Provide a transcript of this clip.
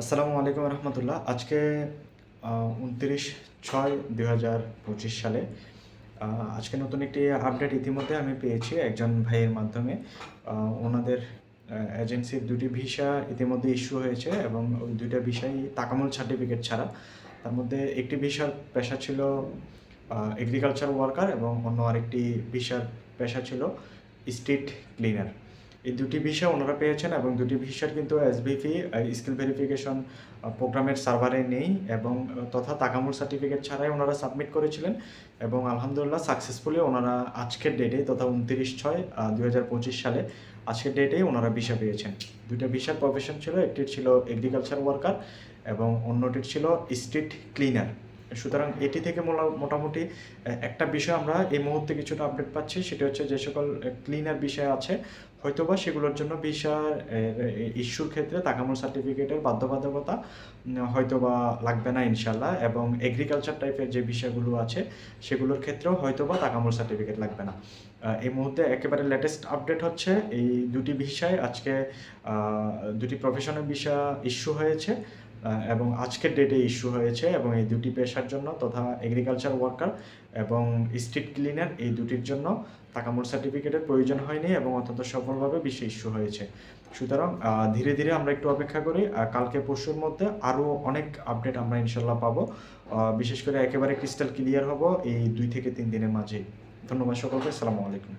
আসসালামু আলাইকুম রহমতুল্লাহ। আজকে উনত্রিশ ছয় দুই হাজার পঁচিশ সালে আজকে নতুন একটি আপডেট ইতিমধ্যে আমি পেয়েছি একজন ভাইয়ের মাধ্যমে। ওনাদের এজেন্সির দুটি ভিসা ইতিমধ্যে ইস্যু হয়েছে এবং ওই দুইটা ভিসাই তাকামুল সার্টিফিকেট ছাড়া। তার মধ্যে একটি ভিসার পেশা ছিল এগ্রিকালচার ওয়ার্কার এবং অন্য আরেকটি ভিসার পেশা ছিল স্ট্রিট ক্লিনার এই দুটি ভিসা ওনারা পেয়েছেন এবং দুটি ভিসার কিন্তু এসবিপি স্কিল ভেরিফিকেশন প্রোগ্রামের সার্ভারে নেই এবং তথা তাকামুল সার্টিফিকেট ছাড়াই ওনারা সাবমিট করেছিলেন এবং আলহামদুলিল্লাহ সাকসেসফুলি ওনারা আজকের ডেটে তথা উনত্রিশ ছয় পঁচিশ সালে আজকের ডেটে ওনারা ভিসা পেয়েছেন। দুইটা ভিসার প্রফেশন ছিল, একটির ছিল এগ্রিকালচার ওয়ার্কার এবং অন্যটির ছিল স্ট্রিট ক্লিনার সুতরাং এটি থেকে মোটামুটি একটা বিষয় আমরা এই মুহূর্তে কিছুটা আপডেট পাচ্ছি, সেটা হচ্ছে যে সকল ক্লিনার বিষয় আছে। হয়তোবা সেগুলোর জন্য ভিসা ইস্যুর ক্ষেত্রে তাকামুল সার্টিফিকেটের বাধ্যবাধকতা হয়তোবা লাগবে না ইনশাল্লাহ এবং এগ্রিকালচার টাইপের যে বিষয়গুলো আছে, সেগুলোর ক্ষেত্রেও হয়তোবা তাকামুল সার্টিফিকেট লাগবে না। এই মুহূর্তে একেবারে লেটেস্ট আপডেট হচ্ছে, এই দুটি বিষয়, আজকে দুটি প্রফেশনাল বিষয় ইস্যু হয়েছে এবং আজকের ডেটে ইস্যু হয়েছে এবং এই দুটি পেশার জন্য তথা এগ্রিকালচার ওয়ার্কার এবং স্ট্রিট ক্লিনার এই দুটির জন্য তাকামুল সার্টিফিকেটের প্রয়োজন হয়নি এবং অত্যন্ত সফলভাবে বিশ্বে ইস্যু হয়েছে। সুতরাং ধীরে ধীরে আমরা একটু অপেক্ষা করি কালকে পরশুর মধ্যে আরও অনেক আপডেট আমরা ইনশাল্লাহ পাবো। বিশেষ করে একেবারে ক্রিস্টাল ক্লিয়ার হব এই দুই থেকে তিন দিনের মাঝেই। ধন্যবাদ সকলকে, আসসালামু আলাইকুম।